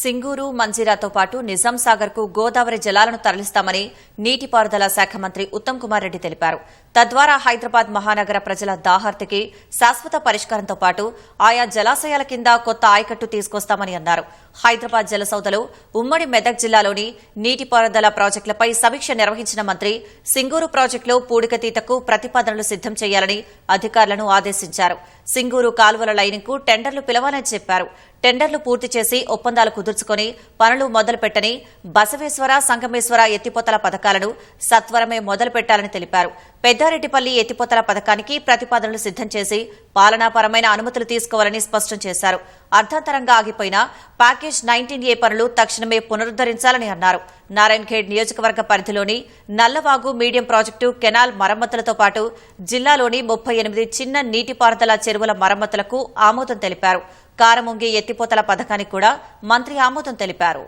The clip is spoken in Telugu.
సింగూరు మంజీరాతో పాటు నిజాం సాగర్కు గోదావరి జలాలను తరలిస్తామని నీటిపారుదల శాఖ మంత్రి ఉత్తమ్ కుమార్ రెడ్డి తెలిపారు. తద్వారా హైదరాబాద్ మహానగర ప్రజల దాహార్తికి శాశ్వత పరిష్కారంతో పాటు ఆయా జలాశయాల కింద కొత్త ఆయకట్టు తీసుకొస్తామని అన్నారు. హైదరాబాద్ జలసౌదలో ఉమ్మడి మెదక్ జిల్లాలోని నీటిపారుదల ప్రాజెక్టులపై సమీక్ష నిర్వహించిన మంత్రి సింగూరు ప్రాజెక్టులో పూడికతీతకు ప్రతిపాదనలు సిద్దం చేయాలని అధికారులను ఆదేశించారు. సింగూరు కాలువల లైనింగ్కు టెండర్లు పిలవాలని చెప్పారు. టెండర్లు పూర్తి చేసి ఒప్పందాలు కుదుర్చుకొని పనులు మొదలుపెట్టని బసవేశ్వర సంగమేశ్వర ఎత్తిపోతల పథకాలను సత్వరమే మొదలుపెట్టాలని తెలిపారు. పెద్దారెడ్డిపల్లి ఎత్తిపోతల పథకానికి ప్రతిపాదనలు సిద్దం చేసి పాలనాపరమైన అనుమతులు తీసుకోవాలని స్పష్టం చేశారు. అర్ధాంతరంగా ఆగిపోయిన ప్యాకేజ్ నైన్టీన్ ఏ పనులు తక్షణమే పునరుద్దరించాలని అన్నారు. నారాయణఖేడ్ నియోజకవర్గ పరిధిలోని నల్లవాగు మీడియం ప్రాజెక్టు కెనాల్ మరమ్మతులతో పాటు జిల్లాలోని ముప్పై ఎనిమిది చిన్న నీటిపారుదల చెరువుల మరమ్మతులకు ఆమోదం తెలిపారు. కారముంగి ఎత్తిపోతల పథకానికి కూడా మంత్రి ఆమోదం తెలిపారు.